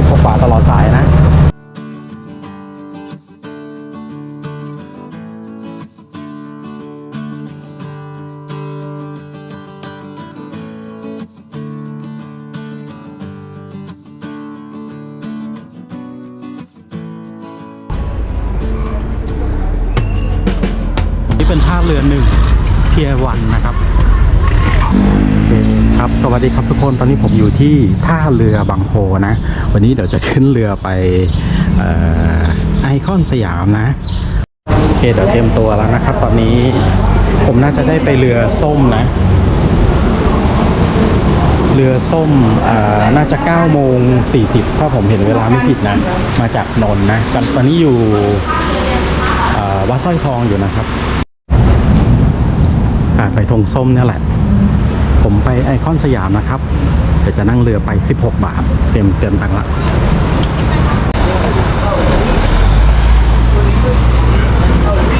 16บาทตลอดสายนะนี่เป็นท่าเรือหนึ่งเพียวันนะครับ ครับ สวัสดีครับทุกคนตอนนี้ผมอยู่ที่ท่าเรือบางโพนะ วันนี้เดี๋ยวจะขึ้นเรือไปออไอคอนสยามนะโอเคเดี๋ยวเตรียมตัวแล้วนะครับ ตอนนี้ผมน่าจะได้ไปเรือส้มนะ เรือส้มอ่าน่าจะ9โมง40 ถ้าผมเห็นเวลาไม่ผิดนะ มาจากนนท์นะตอนตอนนี้อยู่วัดสร้อยทองอยู่นะครับไปธงส้มเนี่ยแหละ ผมไปไอคอนสยามนะครับเดี๋ยวจะนั่งเรือไป 16 บาท เตรียมเตรียมตังค์ละ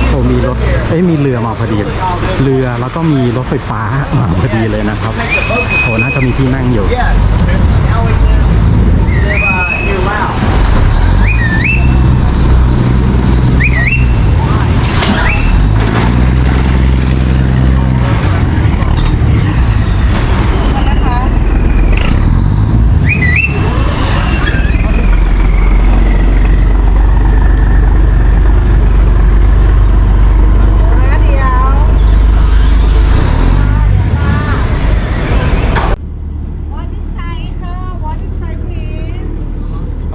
โอ้มีรถ เอ้ยมีเรือมาพอดี เรือแล้วก็มีรถไฟฟ้ามาพอดีเลยนะครับ โอ้น่าจะมีที่นั่งอยู่ เดียว What is size ค่ะ What is size please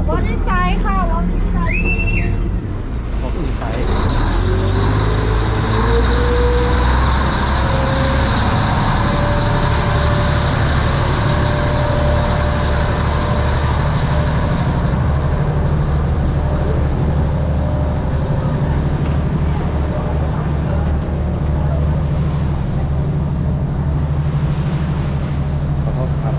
What is size ค่ะ What is size please ขอโทษครับ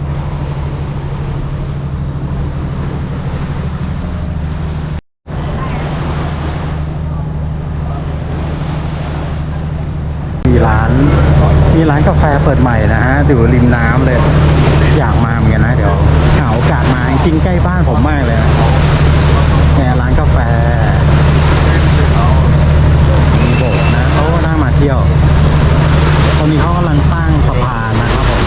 มีร้าน มีร้านกาแฟเปิดใหม่นะฮะ อยู่ริมน้ำเลยอยากมาเหมือนกันนะ เดี๋ยวหาโอกาสมาจริงๆใกล้บ้านผมมากเลยนะเนี่ยร้านกาแฟมีโบสถ์นะโอ้น่ามาเที่ยว ตอนนี้เขากำลังสร้างสะพานนะครับผม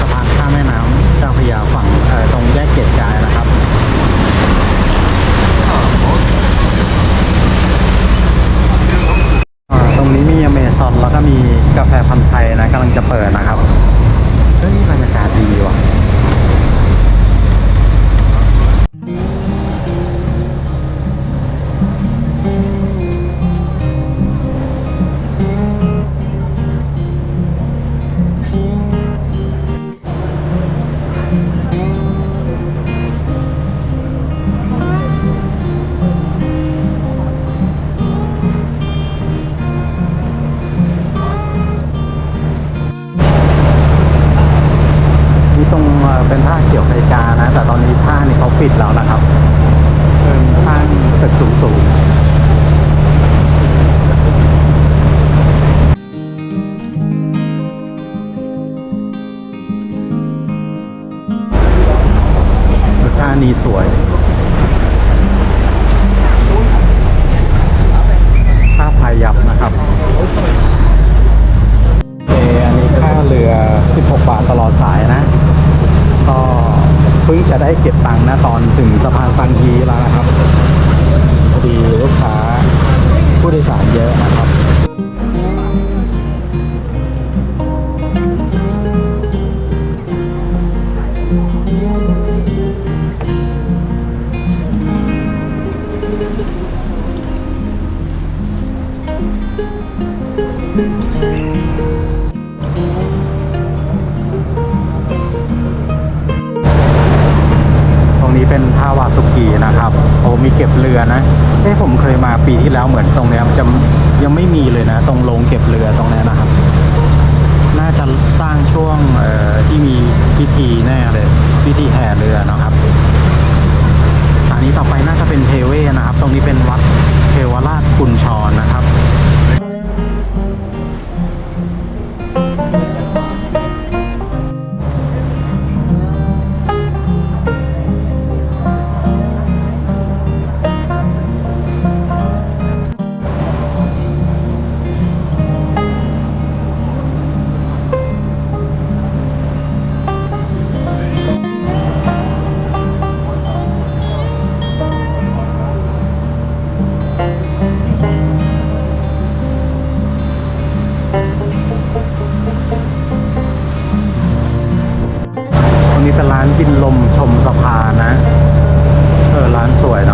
สะพานข้ามแม่น้ำเจ้าพระยาฝั่งเอ่อตรงแยกเกียรติกายนะครับ อ่าตรงนี้มีอเมซอนแล้วก็มี กาแฟพันธุ์ไทยนะกำลังจะเปิดนะครับเฮ้ยบรรยากาศดีว่ะ ท่านี้สวย ท่าพายับนะครับโออันนี้ค่าเรือ 16 บาทตลอดสายนะ ก็เพิ่งจะได้เก็บตังค์นะตอนถึงสะพานสังฮีแล้วนะครับ พอดีลูกค้าผู้โดยสารเยอะนะครับ นี้เป็นท่าวาสุกีนะครับโอ้มีเก็บเรือนะเอ้ผมเคยมาปีที่แล้วเหมือนตรงนี้จะยังไม่มีเลยนะ ตรงโรงเก็บเรือตรงนี้นะครับ น่าจะสร้างช่วงที่มีพิธีแน่เลยพิธีแห่เรือนะครับสถานีต่อไปน่าจะเป็นเทเวนะครับ ตรงนี้เป็นวัดเทวราชกุญชรนะครับ กินลมชมสะพานนะ เออ ร้านสวยเน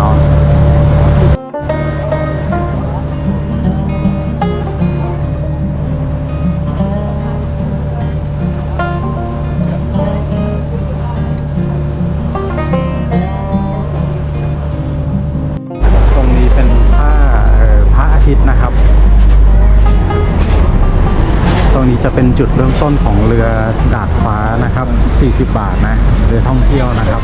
าะ จะเป็นจุดเริ่มต้นของเรือดาดฟ้านะครับ 40 บาทนะเรือท่องเที่ยวนะครับ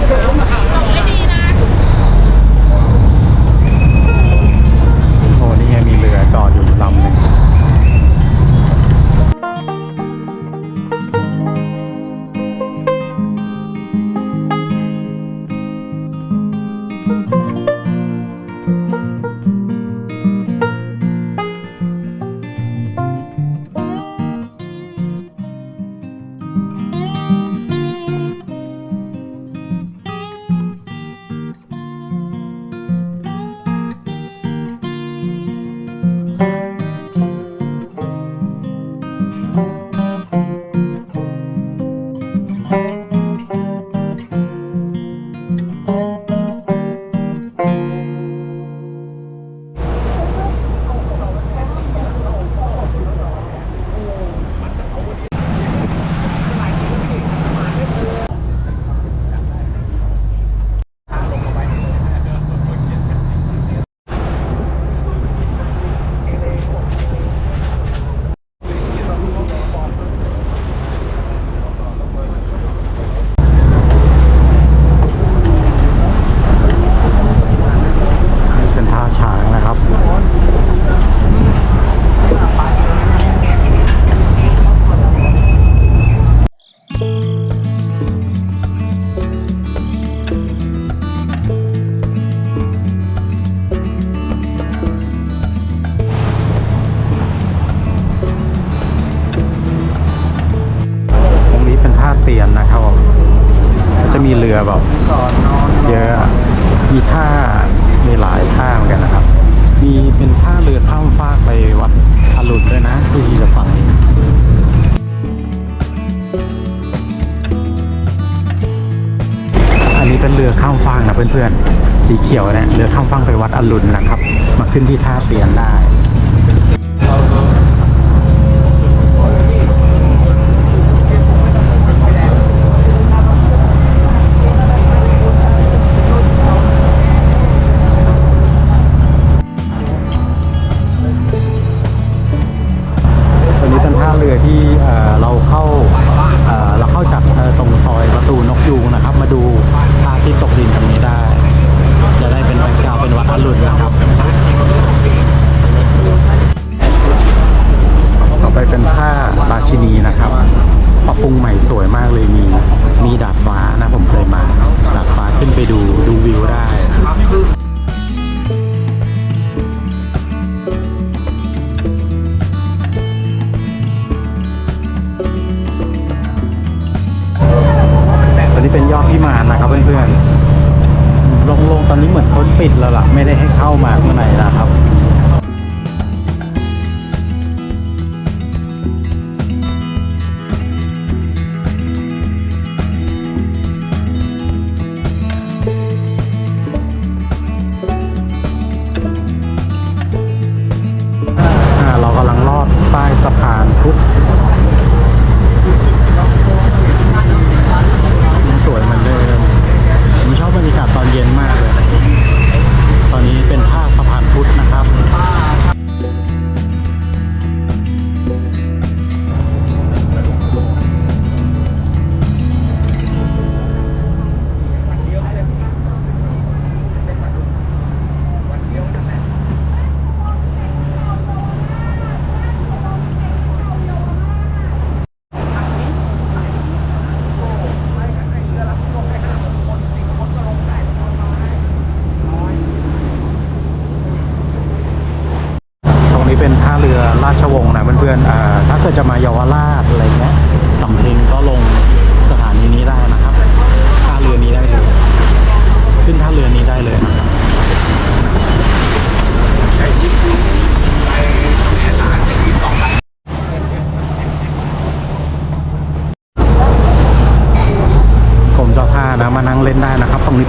มีเป็นท่าเรือข้ามฟากไปวัดอรุณด้วยนะที่ที่จะฝั่งนี้อันนี้เป็นเรือข้ามฟากนะเพื่อนๆ สีเขียวเนี่ยเรือข้ามฟากไปวัดอรุณนะครับ มาขึ้นที่ท่าเตียนได้ ต่อไปเป็นท่าราชินีนะครับปรับปรุงใหม่สวยมากเลยมีมีดาดฟ้านะผมเคยมา ดาดฟ้าขึ้นไปดูดูวิวได้ตอนนี้เป็นยอดพิมานนะครับเพื่อนๆลงๆตอนนี้เหมือนเขาปิดแล้วล่ะ ไม่ได้ให้เข้ามาข้างในนะครับ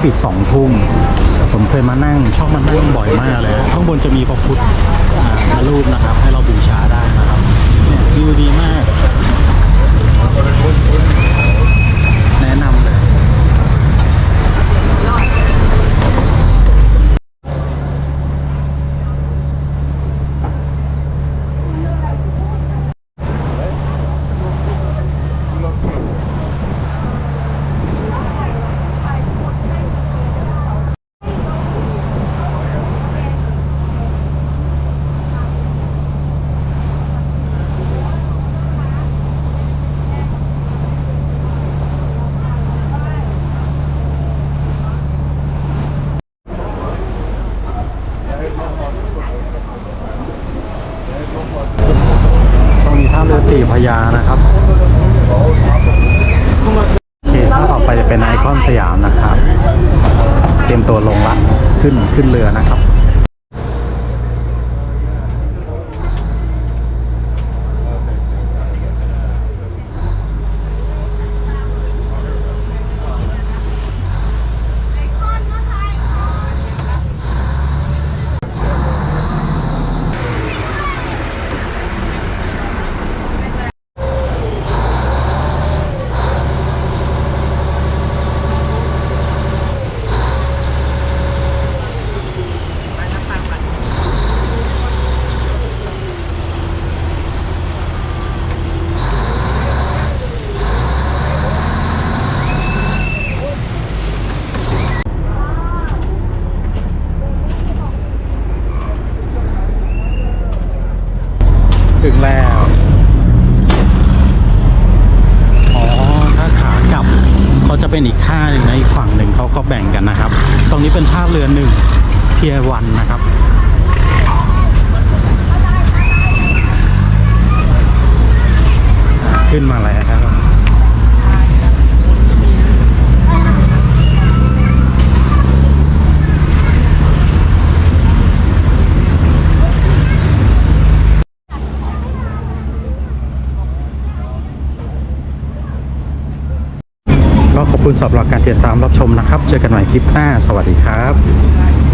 ปิดสองทุ่มผมเคยมานั่งชอบมานั่งบ่อยมากเลย ข้างบนจะมีพระพุทธอ่ารูปนะครับ ให้เราบูชาได้นะครับเนี่ยวิวดีมาก แนะนำเลย ตรงนี้ท่าเรือสี่พระ ยานะครับโอเคถ้าต่อไปจะเป็นไอคอนสยามนะครับ เตรียมตัวลงละขึ้นขึ้นเรือนะครับ ถึงแล้ว อ๋อ ถ้าขากลับเขาจะเป็นอีกท่าหนึ่งนะอีกฝั่งหนึ่งเขาก็แบ่งกันนะครับ ตรงนี้เป็นท่าเรือหนึ่งเพียวันนะครับขึ้นมาแล้วครับ ก็ขอบคุณ สำหรับการติดตามรับชมนะครับ เจอกันใหม่คลิปหน้า สวัสดีครับ